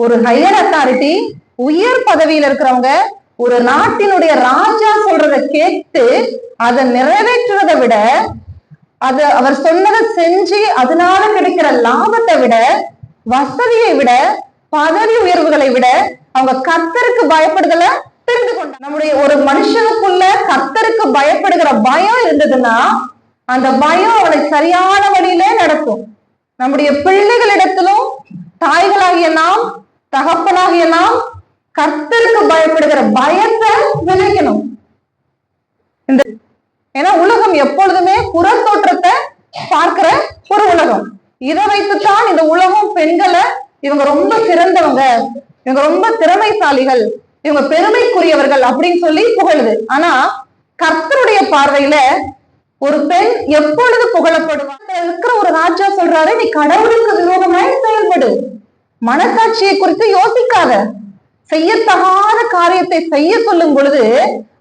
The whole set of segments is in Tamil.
ஒரு ஹையர் அத்தாரிட்டி உயர் பதவியில இருக்கிறவங்க ஒரு நாட்டினுடைய ராஜா சொல்றத கேட்டு அதை நிறைவேற்றுறதை விட அது அவர் சொன்னதை செஞ்சு அதனால கிடைக்கிற லாபத்தை விட வசதியை விட பதவி உயர்வுகளை விட அவங்க கத்தருக்கு பயப்படுதல தெரிந்து கொண்டாங்க நம்முடைய ஒரு மனுஷனுக்குள்ள கத்தருக்கு பயப்படுகிற பயம் இருந்ததுன்னா அந்த பயம் அவனை சரியான வழியிலே நடக்கும் நம்முடைய பிள்ளைகளிடத்திலும் தாய்களாகிய நாம் தகப்பனாகிய நாம் கர்த்தருக்கு பயப்படுகிற பயத்தை விளைக்கணும். இந்த ஏன்னா உலகம் எப்பொழுதுமே புற தோற்றத்தை பார்க்கிற ஒரு உலகம். இதை வைத்துத்தான் இந்த உலகம் பெண்களை இவங்க ரொம்ப சிறந்தவங்க இவங்க ரொம்ப திறமைசாலிகள் இவங்க பெருமைக்குரியவர்கள் அப்படின்னு சொல்லி புகழுது. ஆனா கர்த்தருடைய பார்வையில ஒரு பெண் எப்பொழுது புகழப்படுவாங்க இருக்கிற ஒரு ராஜா சொல்றாரு நீ கடவுளுக்கு விரோதமாய் செயல்படு. மனசாட்சியை குறித்து யோசிக்காத. செய்யத்தகாத காரியத்தை செய்ய சொல்லும் பொழுது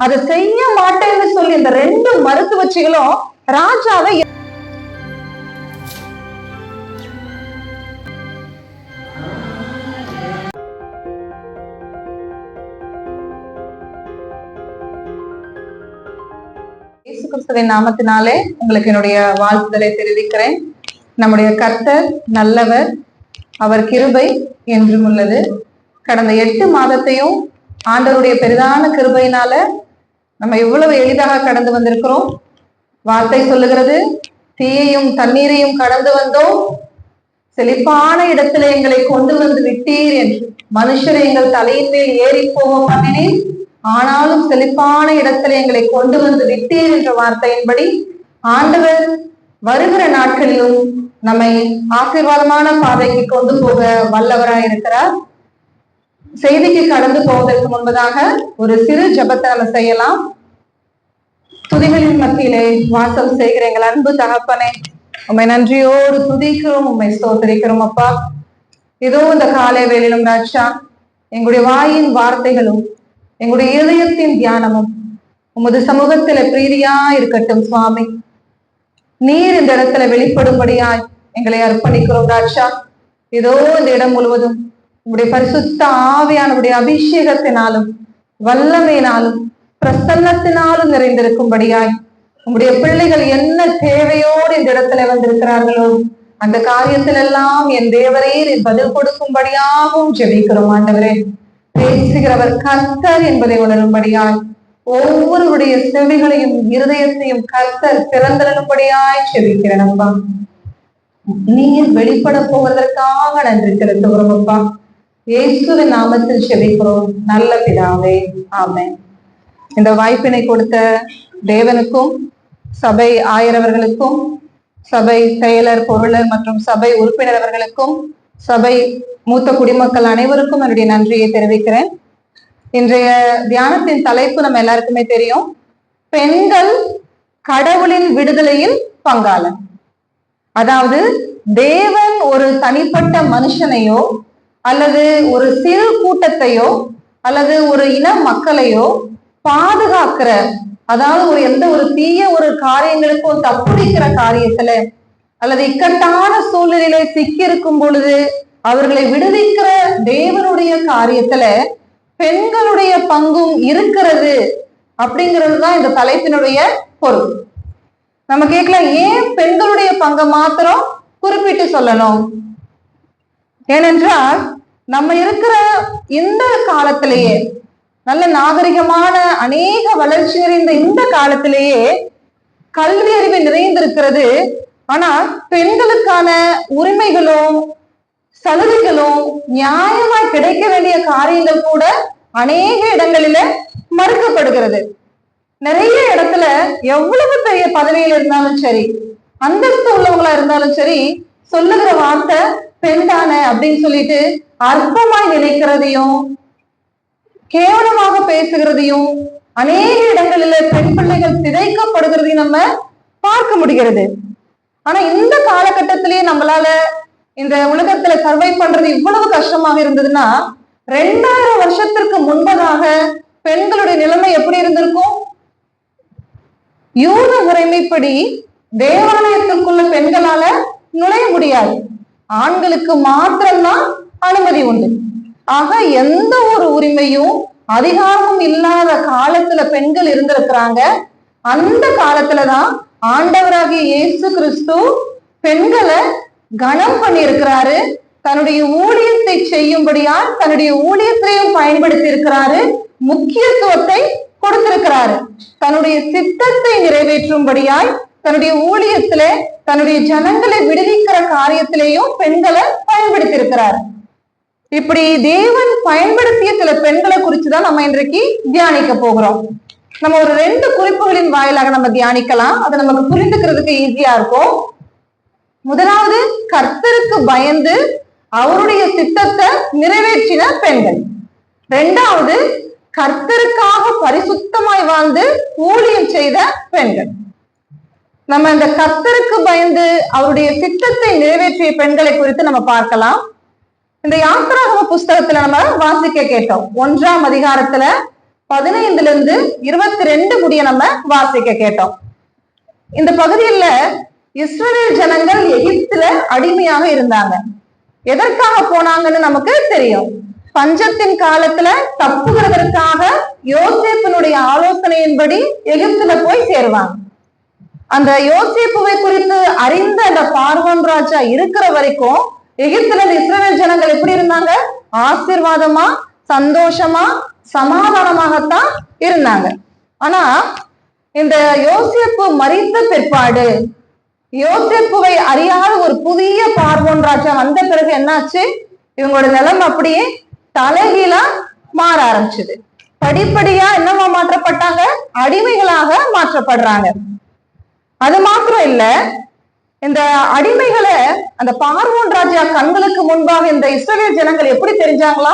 அதை செய்ய மாட்டேன்னு சொல்லி இந்த ரெண்டு மருத்துவச்சிகளும் ராஜாவை கிறிஸ்துவின் நாமத்தினாலே உங்களுக்கு என்னுடைய வாழ்த்துதலை தெரிவிக்கிறேன். நம்முடைய கர்த்தர் நல்லவர் அவர் கிருபை என்றும் உள்ளது. கடந்த எட்டு மாதத்தையும் ஆண்டவருடைய பெரிதான கிருபையினால நம்ம எவ்வளவு எளிதாக கடந்து வந்திருக்கிறோம். வார்த்தை சொல்லுகிறது தீயையும் தண்ணீரையும் கடந்து வந்தோம். செழிப்பான இடத்துல எங்களை கொண்டு வந்து விட்டீர் என்று. மனுஷரை எங்கள் தலையின் மேல் ஏறி போக பண்ணினேன் ஆனாலும் செழிப்பான இடத்துல எங்களை கொண்டு வந்து விட்டீர் என்ற வார்த்தையின்படி ஆண்டவர் வருகிற நாட்களிலும் நம்மை ஆசீர்வாதமான பாதைக்கு கொண்டு போக வல்லவராய் இருக்கிறார். செய்திக்கு கடந்து போவதற்கு முன்பதாக ஒரு சிறு ஜபத்தை நம்ம செய்யலாம். துதிகளின் மத்தியிலே வாசம் செய்கிற எங்கள் அன்பு தகப்பனே உண்மை நன்றியோடு துதிக்கிறோம் உண்மை ஸ்தோத்தரிக்கிறோம் அப்பா. இதோ இந்த காலை வேளையிலும் ராஜா எங்களுடைய வாயின் வார்த்தைகளும் எங்களுடைய இதயத்தின் தியானமும் உமது சமூகத்தில பிரீதியா இருக்கட்டும் சுவாமி. நீர் இந்த இடத்துல வெளிப்படும்படியாய் எங்களை அர்ப்பணிக்கிறோம் ராஜா. ஏதோ இந்த இடம் முழுவதும் உங்களுடைய பரிசுத்த ஆவியானுடைய அபிஷேகத்தினாலும் வல்லமையினாலும் பிரசன்னத்தினாலும் நிறைந்திருக்கும்படியாய் உங்களுடைய பிள்ளைகள் என்ன தேவையோடு இந்த இடத்துல வந்திருக்கிறார்களோ அந்த காரியத்திலெல்லாம் என் தேவரே நீ பதில் கொடுக்கும்படியாகவும் ஜெபிக்கிறோம் ஆண்டவரே. பேசுகிறவர் கர்த்தர் என்பதை உணரும்படியாய் ஒவ்வொருவருடைய செவிகளையும் இருதயத்தையும் கர்த்தர் திறந்திருக்கும்படியாய் செவிக்கிறேன் அப்பா. நீர் வெளிப்பட போவதற்காக நன்றி செலுத்துகிறோம் அப்பா. இயேசுவின் நாமத்தில் செவிக்கிறோம் நல்ல பிதாவே ஆமே இந்த வாய்ப்பினை கொடுத்த தேவனுக்கும் சபை ஆயரவர்களுக்கும் சபை செயலர் பொருளர் மற்றும் சபை உறுப்பினர் அவர்களுக்கும் சபை மூத்த குடிமக்கள் அனைவருக்கும் என்னுடைய நன்றியை தெரிவிக்கிறேன். இன்றைய தியானத்தின் தலைப்பு நம்ம எல்லாருக்குமே தெரியும். பெண்கள் கடவுளின் விடுதலையில் பங்காளன் அதாவது தேவன் ஒரு தனிப்பட்ட மனுஷனையோ அல்லது ஒரு சிறு கூட்டத்தையோ அல்லது ஒரு இன மக்களையோ பாதுகாக்கிற அதாவது ஒரு எந்த ஒரு தீய ஒரு காரியங்களுக்கோ தப்பிக்கிற காரியத்துல அல்லது இக்கட்டான சூழ்நிலையில சிக்கி இருக்கும் பொழுது அவர்களை விடுவிக்கிற தேவனுடைய காரியத்துல பெண்களுடைய பங்கும் இருக்கிறது அப்படிங்கிறது தான் இந்த தலைப்பினுடைய பொருள். நம்ம கேட்கலாம் ஏன் பெண்களுடைய பங்கை மாத்திரம் குறிப்பிட்டு சொல்லணும்? ஏனென்றால் நம்ம இருக்கிற இந்த காலத்திலேயே நல்ல நாகரிகமான அநேக வளர்ச்சி நிறைந்த இந்த காலத்திலேயே கல்வி அறிவு நிறைந்திருக்கிறது. ஆனா பெண்களுக்கான உரிமைகளும் சலுகைகளும் நியாயமாய் கிடைக்க வேண்டிய காரியங்கள் கூட அநேக இடங்களில மறுக்கப்படுகிறது. நிறைய இடத்துல எவ்வளவு பெரிய பதவியில இருந்தாலும் சரி அந்தஸ்து உள்ளவங்களா இருந்தாலும் சரி சொல்லுகிற வார்த்தை பெண் தானே அப்படின்னு சொல்லிட்டு அற்பமாய் நினைக்கிறதையும் கேவலமாக பேசுகிறதையும் அநேக இடங்களில பெண் பிள்ளைகள் சிதைக்கப்படுகிறதையும் நம்ம பார்க்க முடிகிறது. ஆனா இந்த காலகட்டத்திலேயே நம்மளால இந்த உலகத்துல சர்வை பண்றது இவ்வளவு கஷ்டமாக இருந்ததுன்னா ரெண்டாயிரம் வருஷத்திற்கு முன்பதாக பெண்களுடைய நிலைமை எப்படி இருந்திருக்கும்? யூத முறைமைப்படி தேவாலயத்திற்குள்ள பெண்களால நுழைய முடியாது. ஆண்களுக்கு மாத்திரம்தான் அனுமதி உண்டு. ஆக எந்த ஒரு உரிமையும் அதிகாரமும் இல்லாத காலத்துல பெண்கள் இருந்திருக்கிறாங்க. அந்த காலத்துலதான் ஆண்டவராகிய இயேசு கிறிஸ்து பெண்களை கனம் பண்ணியிருக்கிறாரு. தன்னுடைய ஊழியத்தை செய்யும்படியால் தன்னுடைய ஊழியத்திலையும் பயன்படுத்தி இருக்கிறாரு முக்கியத்துவத்தை கொடுத்திருக்கிறாரு. தன்னுடைய சித்தத்தை நிறைவேற்றும்படியாய் தன்னுடைய ஊழியத்துல தன்னுடைய ஜனங்களை விடுவிக்கிற காரியத்திலேயும் பெண்களை பயன்படுத்தி இருக்கிறார் இப்படி தேவன் பயன்படுத்திய சில பெண்களை குறிச்சுதான் நம்ம இன்றைக்கு தியானிக்க போகிறோம். நம்ம ஒரு ரெண்டு குறிப்புகளின் வாயிலாக நம்ம தியானிக்கலாம். அதை நமக்கு புரிந்துக்கிறதுக்கு ஈஸியா இருக்கும். முதலாவது கர்த்தருக்கு பயந்து அவருடைய திட்டத்தை நிறைவேற்றின பெண்கள். ரெண்டாவது கர்த்தருக்காக பரிசுத்தமாய் வாழ்ந்து ஊழியம் செய்த பெண்கள். நம்ம இந்த கர்த்தருக்கு பயந்து அவருடைய திட்டத்தை நிறைவேற்றிய பெண்களை குறித்து நம்ம பார்க்கலாம். இந்த யாத்திராகம புஸ்தகத்துல நம்ம வாசிக்க கேட்டோம். ஒன்றாம் அதிகாரத்துல பதினைந்துல இருந்து இருபத்தி ரெண்டு முடிய நம்ம வாசிக்க கேட்டோம். இந்த பகுதியில இஸ்ரேல் ஜனங்கள் எகிப்துல அடிமையாக இருந்தாங்க. எதற்காக போனாங்கன்னு நமக்கு தெரியும். பஞ்சத்தின் காலத்துல தப்புகிறதற்காக யோசேப்பினுடைய ஆலோசனையின்படி எகிப்துல போய் சேருவாங்க. அந்த யோசேப்புவை குறித்து அறிந்த அந்த பார்வன் ராஜா இருக்கிற வரைக்கும் எகிப்துல இந்த ஜனங்கள் எப்படி இருந்தாங்க? ஆசீர்வாதமா சந்தோஷமா சமாதானமாகத்தான் இருந்தாங்க. ஆனா இந்த யோசிப்பு மறித்த பிற்பாடு யோசேப்புவை அறியாத ஒரு புதிய பார்வோன் ராஜா வந்த பிறகு என்னாச்சு? இவங்களோட நிலம் அப்படியே தலைகீழா மாற ஆரம்பிச்சது. படிப்படியா என்னவா மாற்றப்பட்டாங்க? அடிமைகளாக மாற்றப்படுறாங்க. அது மாத்திரம் இல்ல இந்த அடிமைகளை அந்த பார்வோன் ராஜா கண்களுக்கு முன்பாக இந்த இஸ்ரேல் ஜனங்கள் எப்படி தெரிஞ்சாங்களா?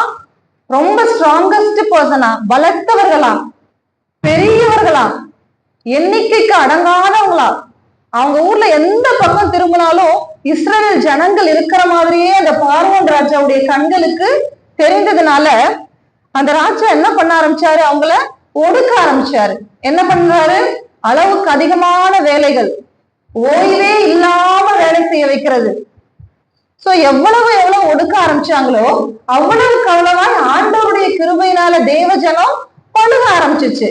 ரொம்ப ஸ்ட்ராங்கஸ்ட் பர்சனா பலத்தவர்களா பெரியவர்களா எண்ணிக்கைக்கு அடங்காதவங்களா அவங்க ஊர்ல எந்த பக்கம் திரும்பினாலும் இஸ்ரேல் ஜனங்கள் இருக்கிற மாதிரியே அந்த பார்வன் ராஜாவுடைய கண்களுக்கு தெரிந்ததுனால அந்த ராஜா என்ன பண்ண ஆரம்பிச்சாரு? அவங்கள ஒடுக்க ஆரம்பிச்சாரு. என்ன பண்றாரு? அளவுக்கு அதிகமான வேலைகள். ஓய்வே இல்லாம வேலை செய்ய வைக்கிறது. சோ எவ்வளவு எவ்வளவு ஒடுக்க ஆரம்பிச்சாங்களோ அவ்வளவுக்கு அவ்வளவா ஆண்டவருடைய கிருபையினால தேவ ஜனம் பழுக ஆரம்பிச்சிச்சு.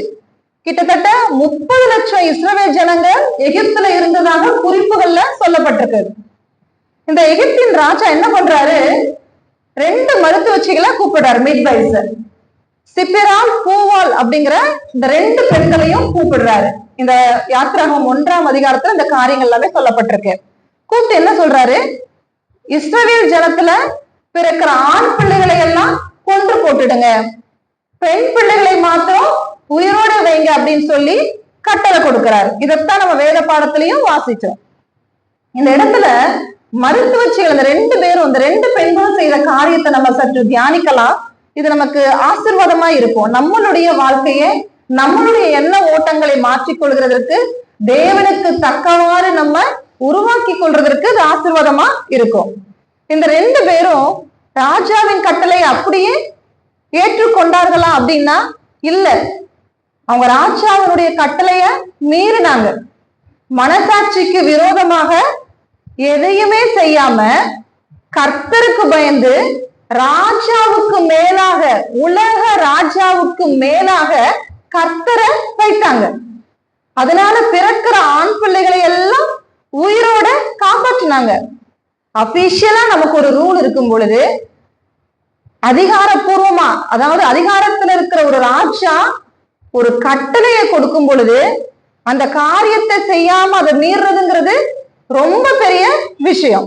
கிட்டத்தட்ட முப்பது லட்சம் இஸ்ரவேல் ஜனங்கள் எகிப்துல இருந்ததாக குறிப்புகள்ல சொல்லப்பட்டிருக்கு. இந்த எகிப்தின் ராஜா என்ன பண்றாரு? ரெண்டு மருத்துவச்சிகளை கூப்பிடுறாரு மிட்வைசர் சிப்பிரால் பூவால் அப்படிங்கிற இந்த ரெண்டு பெண்களையும் கூப்பிடுறாரு. இந்த யாத்திராகம் ஒன்றாம் அதிகாரத்துல இந்த காரியங்கள் எல்லாமே சொல்லப்பட்டிருக்கு. கூப்பிட்டு என்ன சொல்றாரு? இஸ்ரவேல் ஜனத்துல பிறக்கிற ஆண் பிள்ளைகளை எல்லாம் கொன்று போட்டுடுங்க. பெண் பிள்ளைகளை மாத்திரம் உயிரோட வைங்க அப்படின்னு சொல்லி கட்டளை கொடுக்கிறாரு. இதைத்தான் நம்ம வேத பாடத்திலையும் வாசிச்சோம் இந்த இடத்துல மருத்துவச்சிகள் அந்த ரெண்டு பேரும் இந்த ரெண்டு பெண்களும் செய்த காரியத்தை நம்ம சற்று தியானிக்கலாம். இது நமக்கு ஆசிர்வாதமா இருக்கும். நம்மளுடைய வாழ்க்கையை நம்மளுடைய எண்ண ஓட்டங்களை மாற்றிக்கொள்கிறதற்கு தேவனுக்கு தக்கவாறு நம்ம உருவாக்கி கொள்றதற்கு இது ஆசிர்வாதமா இருக்கும். இந்த ரெண்டு பேரும் ராஜாவின் கட்டளை அப்படியே ஏற்றுக்கொண்டார்களா அப்படின்னா இல்ல. அவங்க ராஜாவினுடைய கட்டளைய மீறினாங்க. மனசாட்சிக்கு விரோதமாக எதையுமே செய்யாம கர்த்தருக்கு பயந்து ராஜாவுக்கு மேலாக உலக ராஜாவுக்கு மேலாக கர்த்தரை வைத்தாங்க. அதனால பிறக்கிற ஆண் பிள்ளைகளை எல்லாம் உயிரோட காப்பாற்றினாங்க. அபிஷியலா நமக்கு ஒரு ரூல் இருக்கும் பொழுது அதிகாரப்பூர்வமா அதாவது அதிகாரத்துல இருக்கிற ஒரு ராஜா ஒரு கட்டளையை கொடுக்கும் பொழுது அந்த காரியத்தை செய்யாம அதை மீறுறதுங்கிறது ரொம்ப பெரிய விஷயம்.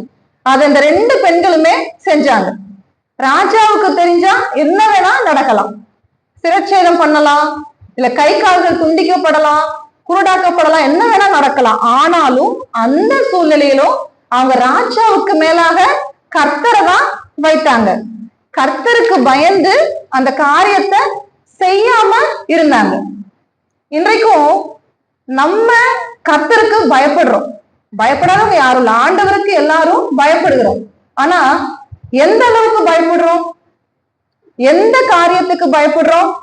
அதை இந்த ரெண்டு பெண்களுமே செஞ்சாங்க. ராஜாவுக்கு தெரிஞ்சா என்ன வேணா நடக்கலாம். சிரச்சேதம் பண்ணலாம் இல்ல கை கால்கள் துண்டிக்கப்படலாம் குருடாக்கப்படலாம் என்ன வேணா நடக்கலாம். ஆனாலும் அந்த சூழ்நிலையிலும் அவங்க ராஜாவுக்கு மேலாக கர்த்தரை தான் வைத்தாங்க. கர்த்தருக்கு பயந்து அந்த காரியத்தை செய்யாம இருந்தாங்க. இன்றைக்கும் நம்ம கத்தருக்கு பயப்படுறோம். பயப்படாதவங்க யாரும் இல்லை. ஆண்டவருக்கு எல்லாரும் பயப்படுகிறோம். ஆனா எந்த அளவுக்கு பயப்படுறோம்? எந்த காரியத்துக்கு பயப்படுறோம்?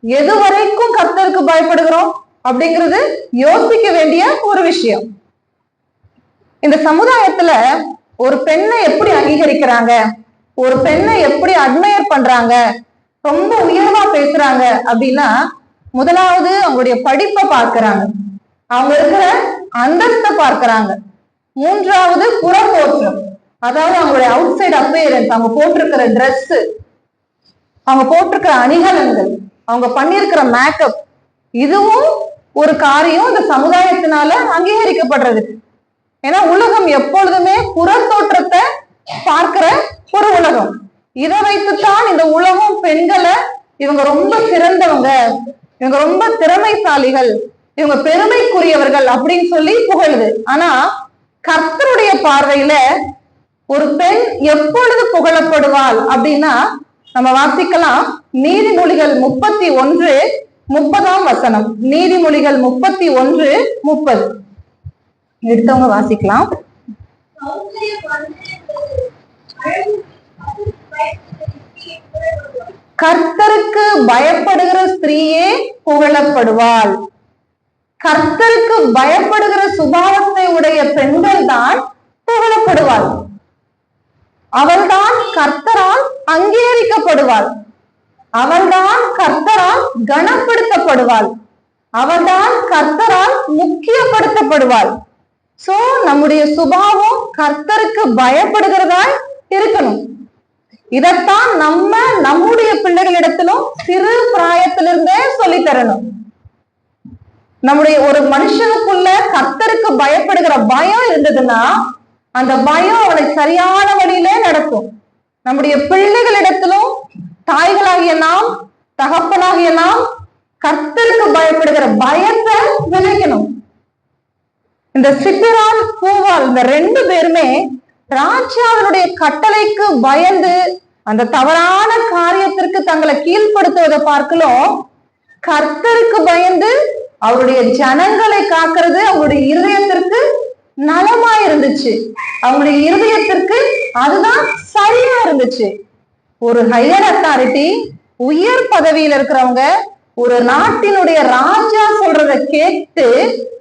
எது வரைக்கும் கர்த்தருக்கு பயப்படுகிறோம்? அப்படிங்கிறது யோசிக்க வேண்டிய ஒரு விஷயம். இந்த சமுதாயத்துல ஒரு பெண்ணை எப்படி அங்கீகரிக்கிறாங்க? ஒரு பெண்ணை எப்படி அட்மையர் பண்றாங்க? ரொம்ப உயர்வா பேசுறாங்க அப்படின்னா முதலாவது அவங்களுடைய படிப்பை பார்க்கறாங்க. அவங்க இருக்கிற அந்தஸ்தை பார்க்கறாங்க. மூன்றாவது புறத்தோற்றம் அதாவது அவங்களுடைய அவுட் சைடு அப்பேரன்ஸ் அவங்க போட்டிருக்கிற ட்ரெஸ் அவங்க போட்டிருக்கிற அணிகலன்கள் அவங்க பண்ணியிருக்கிற மேக்கப் இதுவும் ஒரு காரியம் இந்த சமுதாயத்தினால அங்கீகரிக்கப்படுறது. ஏன்னா உலகம் எப்பொழுதுமே புறத்தோற்றத்தை பார்க்கிற ஒரு உலகம். இதை வைத்துத்தான் இந்த உலகம் பெண்களை இவங்க ரொம்ப சிறந்தவங்க. இவங்க ரொம்ப திறமைசாலிகள். இவங்க பெருமைக்குரியவர்கள் அப்படின்னு சொல்லி புகழுது. ஆனா கர்த்தருடைய பார்வையில ஒரு பெண் எப்பொழுது புகழப்படுவாள் அப்படின்னா நம்ம வாசிக்கலாம். நீதிமொழிகள் முப்பத்தி ஒன்று முப்பதாம் வசனம். நீதிமொழிகள் முப்பத்தி ஒன்று முப்பது. எடுத்தவங்க வாசிக்கலாம். கர்த்தருக்கு பயப்படுகிற ஸ்திரீயே புகழப்படுவாள். கர்த்தருக்கு பயப்படுகிற சுபாவத்தை உடைய பெண்கள் தான் புகழப்படுவாள். அவள்தான் கர்த்தரால் அங்கீகரிக்கப்படுவாள். அவள்தான் கர்த்தரால் கனப்படுத்தப்படுவாள். அவள்தான் கர்த்தரால் முக்கியப்படுத்தப்படுவாள். சோ நம்முடைய சுபாவம் கர்த்தருக்கு பயப்படுகிறதாய் இருக்கணும். இதத்தான் நம்ம நம்முடைய பிள்ளைகளிடத்திலும் சிறு பிராயத்திலிருந்தே சொல்லி தரணும் நம்முடைய ஒரு மனுஷனுக்குள்ள கத்தருக்கு பயப்படுகிற பயம் இருந்ததுன்னா அந்த பயம் அவனை சரியான வழியிலே நடக்கும் நம்முடைய பிள்ளைகளிடத்திலும் தாய்களாகிய நாம் தகப்பனாகிய நாம் கத்தருக்கு பயப்படுகிற பயத்தை விளைக்கணும். இந்த சித்திரால் பூவால் இந்த ரெண்டு பேருமே ராஜாவினுடைய கட்டளைக்கு பயந்து அந்த தவறான காரியத்திற்கு தங்களை கீழ்ப்படுத்துவதை பார்க்கலாம் கர்த்தருக்கு பயந்து அவருடைய ஜனங்களை காக்கிறது அவங்களுடைய இருதயத்திற்கு நலமா இருந்துச்சு. அவங்களுடைய இருதயத்திற்கு அதுதான் சரியா இருந்துச்சு. ஒரு ஹையர் அத்தாரிட்டி உயர் பதவியில இருக்கிறவங்க ஒரு நாட்டினுடைய ராஜா சொல்றத கேட்டு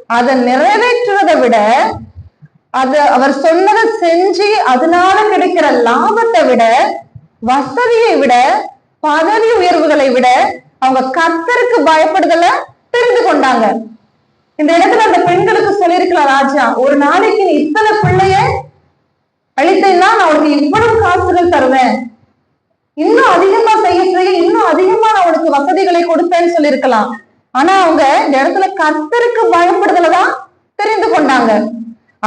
அதை நிறைவேற்றுவதை விட அது அவர் சொன்னதை செஞ்சு அதனால கிடைக்கிற லாபத்தை விட வசதியை விட பதவி உயர்வுகளை விட அவங்க கத்தருக்கு பயப்படுதல தெரிந்து கொண்டாங்க. இந்த இடத்துல அந்த பெண்களுக்கு சொல்லியிருக்கலாம் ராஜா ஒரு நாளைக்கு நீ இத்தனை பிள்ளைய அழித்தேன்னா நான் உனக்கு இவ்வளவு காசுகள் தருவேன். இன்னும் அதிகமா செய்ய செய்ய இன்னும் அதிகமா நான் உனக்கு வசதிகளை கொடுப்பேன்னு சொல்லியிருக்கலாம். ஆனா அவங்க இந்த இடத்துல கத்தருக்கு பயப்படுதலதான் தெரிந்து கொண்டாங்க.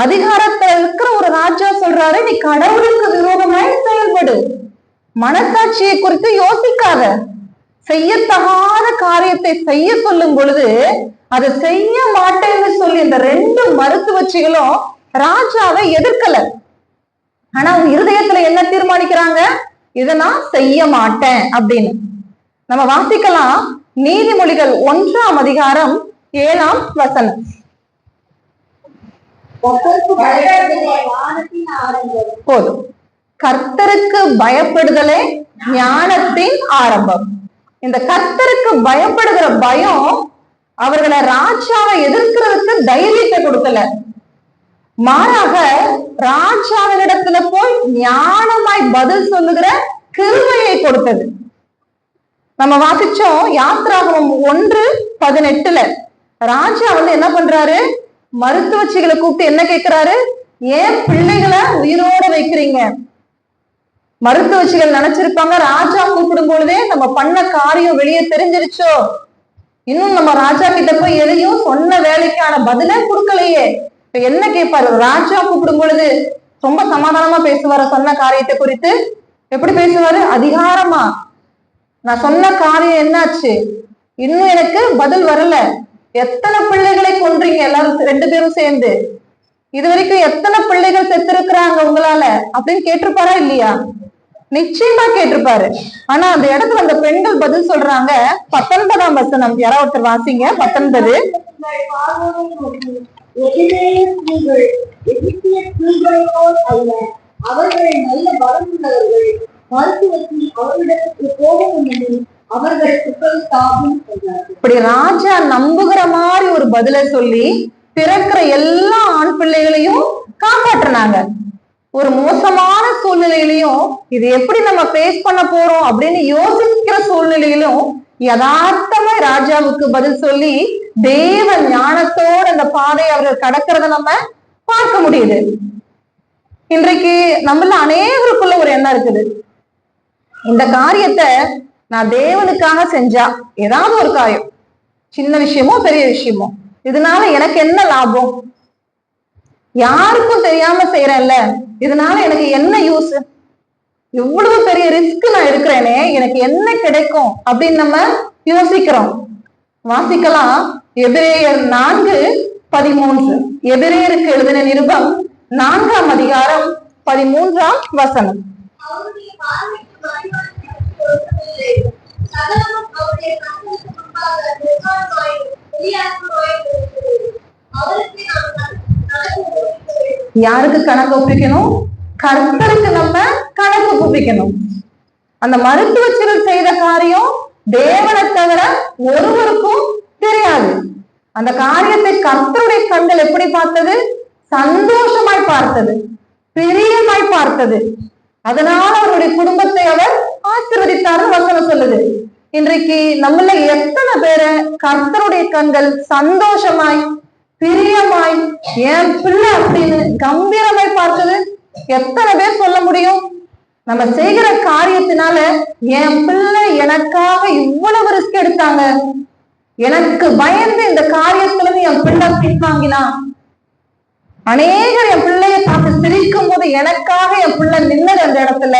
அதிகாரத்துல இருக்கிற ஒரு ராஜா சொல்றாரு நீ கடவுளுக்கு விரோதமாய் செயல்படு. மனசாட்சியை குறித்து யோசிக்காத. செய்யத்தகாத காரியத்தை செய்ய சொல்லும் பொழுது அதை செய்ய மாட்டேன்னு சொல்லி இந்த ரெண்டு மருத்துவச்சிகளும் ராஜாவை எதிர்க்கல. ஆனா அவங்க இருதயத்துல என்ன தீர்மானிக்கிறாங்க? இதை நான் செய்ய மாட்டேன் அப்படின்னு. நம்ம வாசிக்கலாம். நீதிமொழிகள் ஒன்றாம் அதிகாரம் ஏழாம் வசனம். போதும். கர்த்தருக்கு பயப்படுதலே ஞானத்தின் ஆரம்பம். இந்த கர்த்தருக்கு பயப்படுகிற பயம் அவர்களை ராஜாவை எதிர்க்கிறதுக்கு தைரியத்தை கொடுக்கல. மாறாக ராஜாவினிடத்துல போய் ஞானமாய் பதில் சொல்லுகிற கிருமையை கொடுத்தது. நம்ம வாசிச்சோம் யாத்ராகமம் ஒன்று பதினெட்டுல. ராஜா வந்து என்ன பண்றாரு? மருத்துவச்சிகளை கூப்பிட்டு என்ன கேட்கிறாரு ஏன் பிள்ளைகளை உயிரோட வைக்கிறீங்க? மருத்துவச்சிகள் நினைச்சிருப்பாங்க ராஜா கூப்பிடும் பொழுதே நம்ம பண்ண காரியம் வெளியே தெரிஞ்சிருச்சோ? இன்னும் நம்ம ராஜா கிட்ட போய் எதையும் சொன்ன வேலைக்கான பதிலே கொடுக்கலையே. இப்ப என்ன கேட்பாரு ராஜா கூப்பிடும் பொழுது ரொம்ப சமாதானமா பேசுவாரு சொன்ன காரியத்தை குறித்து. எப்படி பேசுவாரு? அதிகாரமா. நான் சொன்ன காரியம் என்னாச்சு? இன்னும் எனக்கு பதில் வரல. எத்தனை பிள்ளைகளை கொன்றீங்க? எல்லாரும் ரெண்டு பேரும் சேர்ந்து. இது வரைக்கும் எத்தனை பிள்ளைகள் செத்திருக்கிறாங்க உங்களால? அப்படின்னு கேட்டிருப்பாரா இல்லையா? நிச்சயமா கேட்டிருப்பாரு. ஆனா அந்த இடத்துல அந்த பெண்கள் பதில் சொல்றாங்க பத்தொன்பதாம் வசனம். யாராவது ஒருத்தர் வாசிங்க பத்தொன்பது. அவர்கள் நல்ல பலமுள்ளவர்கள் மருத்துவத்தில் அவர்களிடத்துக்கு போகும் அவர்கள் புகழ் இப்படி ராஜா நம்புகிற மாதிரி ஒரு பதிலை சொல்லி பிறக்கிற எல்லா ஆண் பிள்ளைகளையும் காப்பாற்றுனாங்க. ஒரு மோசமான சூழ்நிலையிலையும் இது எப்படி நம்ம ஃபேஸ் பண்ண போறோம் அப்படின்னு யோசிக்கிற சூழ்நிலையிலும் யதார்த்தமா ராஜாவுக்கு பதில் சொல்லி தேவ ஞானத்தோடு அந்த பாதை அவர்கள் கடக்கிறத நம்ம பார்க்க முடியுது. இன்றைக்கு நம்மள அநேகருக்குள்ள ஒரு எண்ணம் இருக்குது. இந்த காரியத்தை நான் தேவனுக்காக செஞ்சா ஏதாவது ஒரு காயம் சின்ன விஷயமோ பெரிய விஷயமோ. இதனால எனக்கு என்ன லாபம்? யாருக்கும் தெரியாம செய்யறேன்ல இதனால எனக்கு என்ன யூஸ் இவ்வளவு பெரிய ரிஸ்க் நான் எடுக்கிறேனே எனக்கு என்ன கிடைக்கும்? அப்படின்னு நம்ம யோசிக்கிறோம். வாசிக்கலாம். எபிரேயர் நான்கு பதிமூன்று. எபிரேயருக்கு எழுதின நிருபம் நான்காம் அதிகாரம் பதிமூன்றாம் வசனம். யாருக்கு கணக்கு ஒப்பிக்கணும்? கர்த்தருக்கு நம்ம கணக்கு ஒப்பிக்கணும். அந்த மருத்துவ மருத்துவச்சிகள் செய்த காரியம் தேவனை தவிர ஒருவருக்கும் தெரியாது. அந்த காரியத்தை கர்த்தருடைய கண்கள் எப்படி பார்த்தது? சந்தோஷமாய் பார்த்தது. பிரியமாய் பார்த்தது. அதனால அவருடைய குடும்பத்தை அவர் ஆசீர்வதித்தார்னு வசனம் சொல்லுது. இன்றைக்கு நம்மள எத்தனை பேரை கர்த்தருடைய கண்கள் சந்தோஷமாய் பிரியமாய் என் பிள்ளை அப்படின்னு கம்பீரமாய் பார்த்தது எத்தனை பேர் சொல்ல முடியும்? நம்ம செய்கிற காரியத்தினால என் பிள்ளை எனக்காக இவ்வளவு ரிஸ்க் எடுத்தாங்க. எனக்கு பயந்து இந்த காரியத்துல இருந்து என் பிள்ளை பின்வாங்கினா அநேகர் என் பிள்ளைய பார்த்து சிரிக்கும் போது எனக்காக என் பிள்ளை நின்னது அந்த இடத்துல.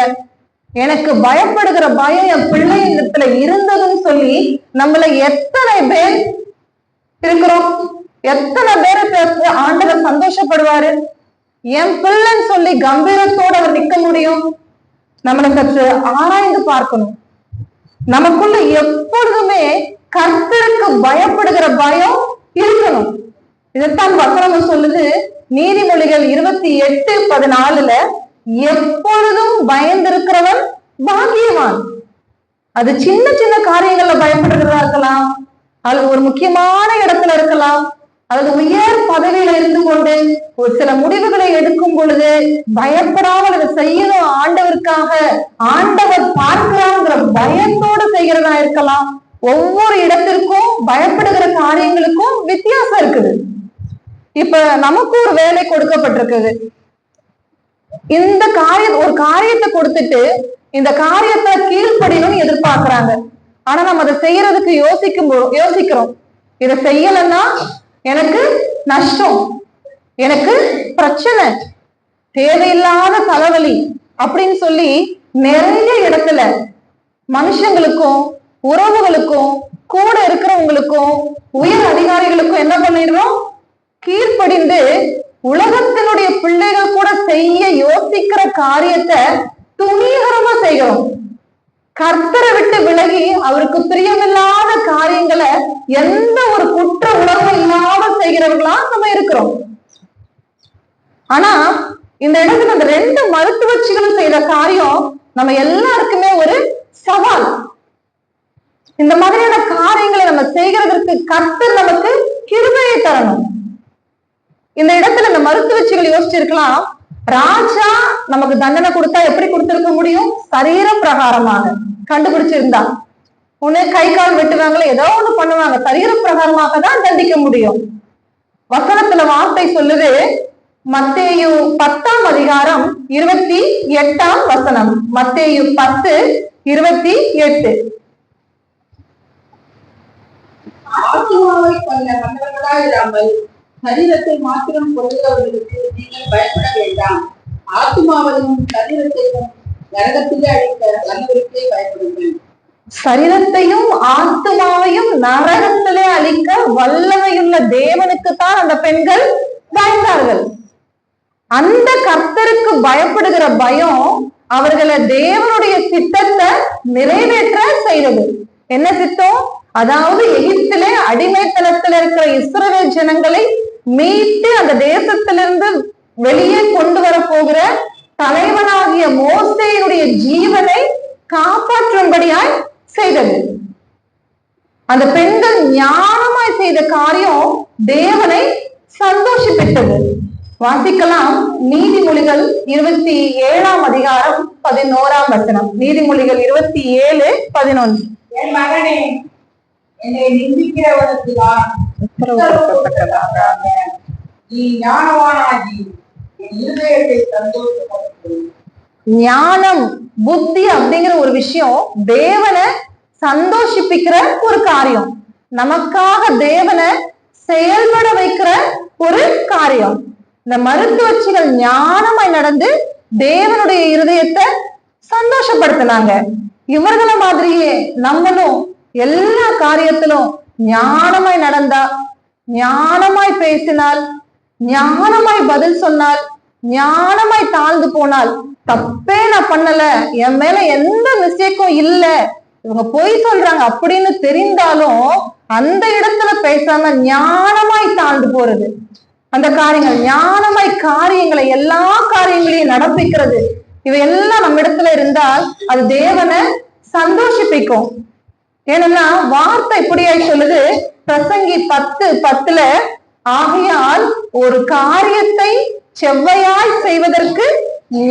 எனக்கு பயப்படுகிற பயம் என் பிள்ளை இடத்துல இருந்ததுன்னு சொல்லி நம்மள எத்தனை பேர் இருக்கிறோம் எத்தனை பேருக்கு ஆண்டவர் சந்தோஷப்படுவாரு? என் பிள்ளைன்னு சொல்லி கம்பீரத்தோட அவர் நிக்க முடியும்? நம்மளை சற்று ஆராய்ந்து பார்க்கணும். நமக்குள்ள எப்பொழுதுமே கர்த்தருக்கு பயப்படுகிற பயம் இருக்கணும். இதைத்தான் வசனம் சொல்லுது. நீதிமொழிகள் இருபத்தி எட்டு பதினாலுல எப்பொழுதும் பயந்திருக்கிறவன் பாக்கியவான். அது சின்ன சின்ன காரியங்கள்ல பயப்படுகிறதா இருக்கலாம் அல்லது ஒரு முக்கியமான இடத்துல இருக்கலாம் அல்லது உயர் பதவியில இருந்து கொண்டு ஒரு சில முடிவுகளை எடுக்கும் பொழுது பயப்படாமல் அதை செய்யணும் ஆண்டவருக்காக ஆண்டவர் பார்க்கிறாங்கிற பயத்தோடு செய்கிறதா இருக்கலாம். ஒவ்வொரு இடத்திற்கும் பயப்படுகிற காரியங்களுக்கும் வித்தியாசம் இருக்குது. இப்ப நமக்கு ஒரு வேலை கொடுக்கப்பட்டிருக்குது. இந்த காரிய ஒரு காரியத்தை கொடுத்துட்டு இந்த காரியத்தை கீழ்ப்படியணும்னு எதிர்பார்க்கிறாங்க. ஆனா நம்ம அதை செய்யறதுக்கு யோசிக்கும் யோசிக்கிறோம். இதை செய்யலைன்னா எனக்கு நஷ்டம் எனக்கு பிரச்சனை தேவையில்லாத தலைவலி அப்படின்னு சொல்லி நிறைய இடத்துல மனுஷங்களுக்கும் உறவுகளுக்கும் கூட இருக்கிறவங்களுக்கும் உயர் அதிகாரிகளுக்கும் என்ன பண்ணிடுறோம்? கீழ்ப்படிந்து உலகத்தினுடைய பிள்ளைகள் கூட செய்ய யோசிக்கிற காரியத்தை துணிகரமா செய்கிறோம் கர்த்தரை விட்டு விலகி அவருக்கு பிரியமில்லாத காரியங்களை எந்த ஒரு குற்ற உணர்வு இல்லாம செய்கிறவர்களா நம்ம இருக்கிறோம். ஆனா இந்த இடத்துல அந்த ரெண்டு மருத்துவச்சிகளும் செய்யற காரியம் நம்ம எல்லாருக்குமே ஒரு சவால். இந்த மாதிரியான காரியங்களை நம்ம செய்கிறதற்கு கர்த்தர் நமக்கு கிருமையை தரணும். இந்த இடத்துல இந்த மருத்துவச்சிகள் யோசிச்சிருக்கலாம். ராஜா நமக்கு தண்டனை கொடுத்தா எப்படி கொடுத்திருக்க முடியும்? சரீர பிரகாரமாக கண்டுபிடிச்சிருந்தா. உன்னை கை கால் வெட்டுவாங்களே ஏதோ ஒண்ணு பண்ணுவாங்க. சரீர பிரகாரமாக தான் தண்டிக்க முடியும். வசனத்துல வார்த்தை சொல்லுது மத்தேயு பத்தாம் அதிகாரம் இருபத்தி எட்டாம் வசனம். மத்தேயு பத்து இருபத்தி எட்டு. ஆத்மாவை கொல்ல வந்தவர்களாயிராமல் சரீரத்தை மாத்திரம் கொள்கிறவர்களுக்கு நீங்கள் பயப்பட வேண்டாம். ஆத்மாவையும் சரீரத்தையும் நரகத்திலே அழைத்த வல்லவருக்கே பயப்படுங்கள். சரீரத்தையும் ஆத்மாவையும் நரகத்திலே அழிக்க வல்லமையுள்ள தேவனுக்கு தான் அந்த பெண்கள் பயந்தார்கள். அந்த கர்த்தருக்கு பயப்படுகிற பயம் அவர்களை தேவனுடைய திட்டத்தை நிறைவேற்ற செய்தது. என்ன திட்டம் அதாவது எகிப்திலே அடிமைத்தனத்தில் இருக்கிற இஸ்ரவேல் மீட்டு அந்த தேசத்திலிருந்து வெளியே கொண்டு வர போகிற தலைவனாகிய மோசையினுடைய ஜீவனை காப்பாற்றும்படியாய் செய்தது. அந்த பெண்கள் ஞானமாய் செய்த காரியம் தேவனை சந்தோஷிப்பிட்டது வாசிக்கலாம் நீதிமொழிகள் இருபத்தி ஏழாம் அதிகாரம் பதினோராம் வசனம். நீதிமொழிகள் இருபத்தி ஏழு பதினொன்று. என் மகனே என்னை நிந்திக்கிறவனுக்கு தான் நீ ஞானவானாகி இருதயத்தை சந்தோஷப்படுத்தும். ஞானம் புத்தி அப்படிங்கிற ஒரு விஷயம் தேவனை சந்தோஷிப்பிக்கிற ஒரு காரியம். நமக்காக தேவனை செயல்பட வைக்கிற ஒரு காரியம். இந்த மருத்துவச்சிகள் ஞானமாய் நடந்து தேவனுடைய இருதயத்தை சந்தோஷப்படுத்தினாங்க. இவர்களை மாதிரியே நம்மளும் எல்லா காரியத்திலும் ஞானமாய் நடந்தா ஞானமாய் பேசினால் ஞானமாய் பதில் சொன்னால் ஞானமாய் தாழ்ந்து போனால் தப்பே நான் பண்ணல. என் மேல எந்த மிஸ்டேக்கும் இல்ல. இவங்க பொய் சொல்றாங்க அப்படின்னு தெரிந்தாலும் அந்த இடத்துல பேசாம ஞானமாய் தாழ்ந்து போறது. அந்த காரியங்கள் ஞானமாய் காரியங்களை எல்லா காரியங்களையும் நடப்பிக்கிறது. இவையெல்லாம் நம்ம இடத்துல இருந்தால் அது தேவனை சந்தோஷிப்பிக்கும். ஏன்னா வார்த்தை இப்படியா சொல்லுது. பிரசங்கி பத்து பத்துல ஆகையால் ஒரு காரியத்தை செவ்வையாய் செய்வதற்கு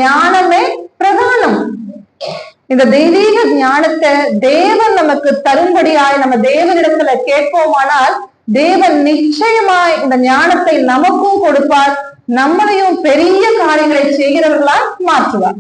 ஞானமே பிரதானம். இந்த தெய்வீக ஞானத்தை தேவன் நமக்கு தரும்படியாய் நம்ம தேவனிடத்துல கேட்போமானால் தேவன் நிச்சயமாய் இந்த ஞானத்தை நமக்கும் கொடுப்பார். நம்மளையும் பெரிய காரியங்களை செய்கிறவர்களா மாற்றுவார்.